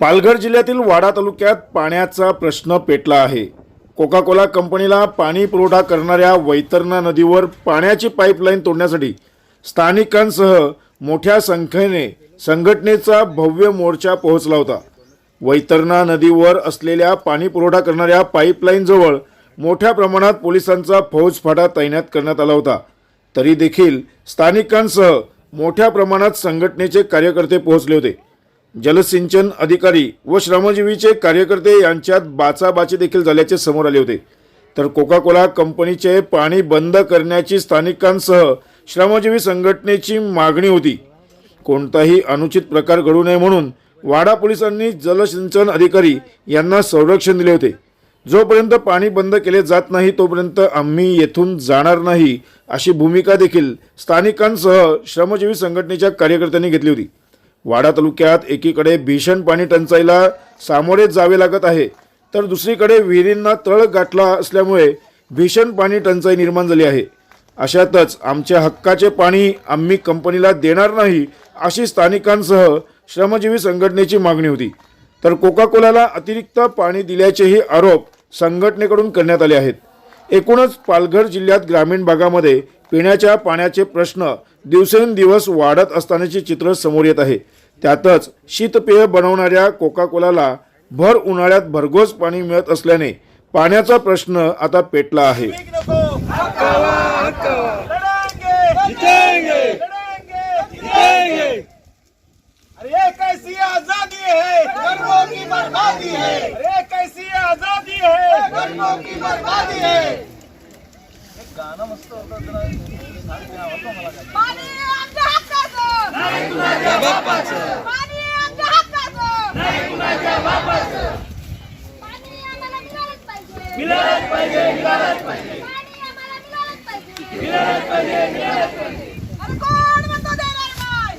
पालघर जिल्ह्यातील वाडा तालुक्यात पाण्याचा प्रश्न पेटला आहे. कोका कोला कंपनीला पाणी पुरवठा करणाऱ्या वैतरणा नदीवर पाण्याची पाईपलाईन तोडण्यासाठी स्थानिकांसह मोठ्या संख्येने संघटनेचा भव्य मोर्चा पोहोचला होता. वैतरणा नदीवर असलेल्या पाणी पुरवठा करणाऱ्या पाईपलाईनजवळ मोठ्या प्रमाणात पोलिसांचा फौजफाटा तैनात करण्यात आला होता. तरी देखील स्थानिकांसह मोठ्या प्रमाणात संघटनेचे कार्यकर्ते पोहोचले होते. जलसिंचन अधिकारी व श्रमजीवीचे कार्यकर्ते यांच्यात बाचाबाची देखील झाल्याचे समोर आले होते. तर कोका कोला कंपनीचे पाणी बंद करण्याची स्थानिकांसह श्रमजीवी संघटनेची मागणी होती. कोणताही अनुचित प्रकार घडू नये म्हणून वाडा पोलिसांनी जलसिंचन अधिकारी यांना संरक्षण दिले होते. जोपर्यंत पाणी बंद केले जात नाही तोपर्यंत आम्ही येथून जाणार नाही अशी भूमिका देखील स्थानिकांसह श्रमजीवी संघटनेच्या कार्यकर्त्यांनी घेतली होती. वाडा तालुक्यात एकीकडे भीषण पाणी टंचाईला सामोरे जावे लागत आहे तर दुसरीकडे विहिरींना तळ गाठला असल्यामुळे भीषण पाणी टंचाई निर्माण झाली आहे. अशातच आमच्या हक्काचे पाणी आम्ही कंपनीला देणार नाही अशी स्थानिकांसह श्रमजीवी संघटनेची मागणी होती. तर कोका कोलाला अतिरिक्त पाणी दिल्याचेही आरोप संघटनेकडून करण्यात आले आहेत. एकूणच पालघर जिल्ह्यात ग्रामीण भागामध्ये पिण्याच्या पाण्याचे प्रश्न दिवसेंदिवस वाढत असतानाचे चित्र समोर येत आहे. त्यातच शीतपेय बनवणाऱ्या कोका कोलाला भर उन्हाळ्यात भरघोस पाणी मिळत असल्याने पाण्याचा प्रश्न आता पेटला आहे. लड़ेंगे जीतेंगे लड़ेंगे जीतेंगे अरे ये कैसी आजादी है गरीबों की बर्बादी है। अरे कैसी आजादी है गरीबों की बर्बादी है। गाणं मस्त होतं जरा आवडतं मला काय. पाणी आमच्या हक्काचं नाही कुणाच्या बापाचं नाही कुणाच्या बापाचं. मिळालंच पाहिजे. मिळालंच पाहिजे मिळालंच पाहिजे. मिळालंच पाहिजे.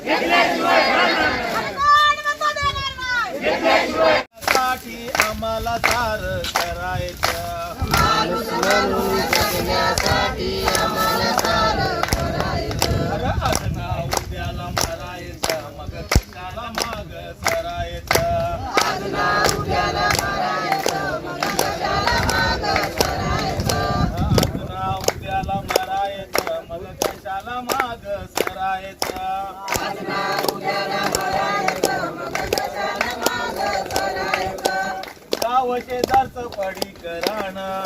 घेतल्याशिवाय आम्हाला सार करायचं. उद्याला मरायचं मग कशाला माग सरायचं? आज ना उद्याला मरायचं मग कशाला माग सरायचं गाव शेजारचं पडी कराणं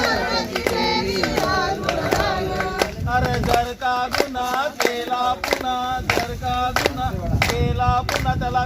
जर का गुन्हा केला पुन्हा जर का गुन्हा केला पुन्हा त्याला